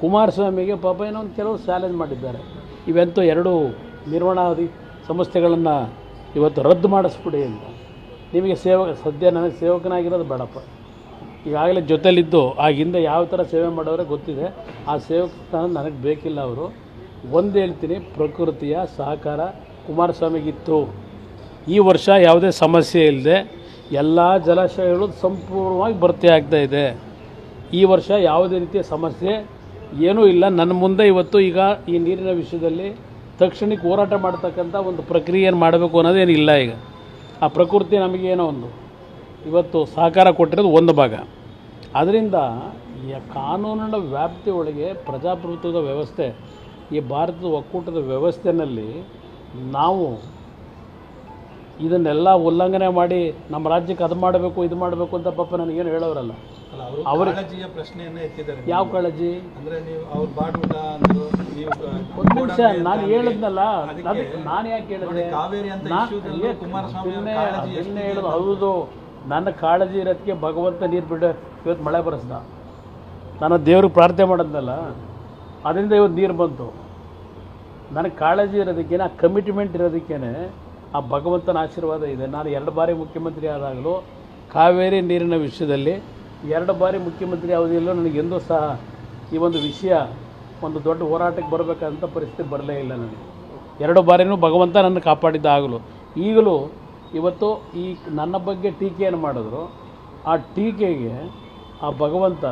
ಕುಮಾರಸ್ವಾಮಿಗೆ ಪಾಪ ಏನೋ ಒಂದು ಕೆಲವರು ಚಾಲೆಂಜ್ ಮಾಡಿದ್ದಾರೆ. ಇವೆಂತೂ ಎರಡು ನಿರ್ವಹಣಾಧಿ ಸಂಸ್ಥೆಗಳನ್ನು ಇವತ್ತು ರದ್ದು ಮಾಡಿಸ್ಬಿಡಿ ಅಂತ. ನಿಮಗೆ ಸೇವ ಸದ್ಯ ನನಗೆ ಸೇವಕನಾಗಿರೋದು ಬೇಡಪ್ಪ. ಈಗಾಗಲೇ ಜೊತೆಲಿದ್ದು ಆಗಿಂದ ಯಾವ ಥರ ಸೇವೆ ಮಾಡೋರೆ ಗೊತ್ತಿದೆ. ಆ ಸೇವಕ ನನಗೆ ಬೇಕಿಲ್ಲ ಅವರು. ಒಂದು ಹೇಳ್ತೀನಿ, ಪ್ರಕೃತಿಯ ಸಹಕಾರ ಕುಮಾರಸ್ವಾಮಿಗಿತ್ತು. ಈ ವರ್ಷ ಯಾವುದೇ ಸಮಸ್ಯೆ ಇಲ್ಲದೆ ಎಲ್ಲ ಜಲಾಶಯಗಳು ಸಂಪೂರ್ಣವಾಗಿ ಭರ್ತಿ ಆಗ್ತಾ ಇದೆ. ಈ ವರ್ಷ ಯಾವುದೇ ರೀತಿಯ ಸಮಸ್ಯೆ ಏನೂ ಇಲ್ಲ. ನನ್ನ ಮುಂದೆ ಇವತ್ತು ಈಗ ಈ ನೀರಿನ ವಿಷಯದಲ್ಲಿ ತಕ್ಷಣಕ್ಕೆ ಹೋರಾಟ ಮಾಡ್ತಕ್ಕಂಥ ಒಂದು ಪ್ರಕ್ರಿಯೆಯನ್ನು ಮಾಡಬೇಕು ಅನ್ನೋದೇನಿಲ್ಲ ಈಗ. ಆ ಪ್ರಕೃತಿ ನಮಗೇನೋ ಒಂದು ಇವತ್ತು ಸಹಕಾರ ಕೊಟ್ಟಿರೋದು ಒಂದು ಭಾಗ. ಅದರಿಂದ ಈ ಕಾನೂನಿನ ವ್ಯಾಪ್ತಿ ಒಳಗೆ ಪ್ರಜಾಪ್ರಭುತ್ವದ ವ್ಯವಸ್ಥೆ, ಈ ಭಾರತದ ಒಕ್ಕೂಟದ ವ್ಯವಸ್ಥೆಯಲ್ಲಿ ನಾವು ಇದನ್ನೆಲ್ಲ ಉಲ್ಲಂಘನೆ ಮಾಡಿ ನಮ್ಮ ರಾಜ್ಯಕ್ಕೆ ಅದು ಮಾಡಬೇಕು ಇದು ಮಾಡಬೇಕು ಅಂತ ಪಾಪ ನನಗೇನು ಹೇಳೋರಲ್ಲ. ಅವರ ಎತ್ತಿದ್ದಾರೆ ಯಾವ ಕಾಳಜಿ? ಅಂದ್ರೆ ನೀವು ಅವ್ರು ಬಾಡುಟ ಅಂದ್ರು ನೀವು ಒಂದು ನಿಮಿಷ ನಾನು ಹೇಳಿದ್ನಲ್ಲ ನಾನು ಯಾಕೆ ಹೇಳಿದೆ? ಕಾವೇರಿ ಅಂತ ಕುಮಾರಸ್ವಾಮಿ ಹೇಳೋದು ಹೌದು. ನನ್ನ ಕಾಳಜಿ ಇರೋದಕ್ಕೆ ಭಗವಂತ ನೀರು ಬಿಡು. ಇವತ್ತು ಮಳೆ ಬರೆಸ್ದ. ನಾನು ದೇವ್ರಿಗೆ ಪ್ರಾರ್ಥನೆ ಮಾಡೋದ್ನಲ್ಲ ಅದರಿಂದ ಇವತ್ತು ನೀರು ಬಂತು. ನನಗೆ ಕಾಳಜಿ ಇರೋದಕ್ಕೇನೆ ಆ ಕಮಿಟ್ಮೆಂಟ್ ಇರೋದಕ್ಕೇ ಆ ಭಗವಂತನ ಆಶೀರ್ವಾದ ಇದೆ. ನಾನು ಎರಡು ಬಾರಿ ಮುಖ್ಯಮಂತ್ರಿ ಆದಾಗಲೂ ಕಾವೇರಿ ನೀರಿನ ವಿಷಯದಲ್ಲಿ ಎರಡು ಬಾರಿ ಮುಖ್ಯಮಂತ್ರಿ ಅವಧಿಯಲ್ಲೂ ನನಗೆ ಎಂದೂ ಸಹ ಈ ಒಂದು ವಿಷಯ ಒಂದು ದೊಡ್ಡ ಹೋರಾಟಕ್ಕೆ ಬರಬೇಕಾದಂಥ ಪರಿಸ್ಥಿತಿ ಬರಲೇ ಇಲ್ಲ ನನಗೆ. ಎರಡು ಬಾರಿನೂ ಭಗವಂತ ನನ್ನ ಕಾಪಾಡಿದ್ದ ಆಗಲು ಈಗಲೂ ಇವತ್ತು ಈ ನನ್ನ ಬಗ್ಗೆ ಟೀಕೆಯನ್ನು ಮಾಡಿದ್ರು. ಆ ಟೀಕೆಗೆ ಆ ಭಗವಂತ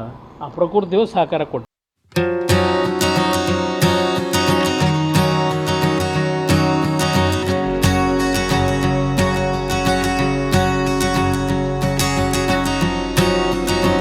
ಆ ಪ್ರಕೃತಿಯು ಸಹಕಾರ ಕೊಟ್ಟು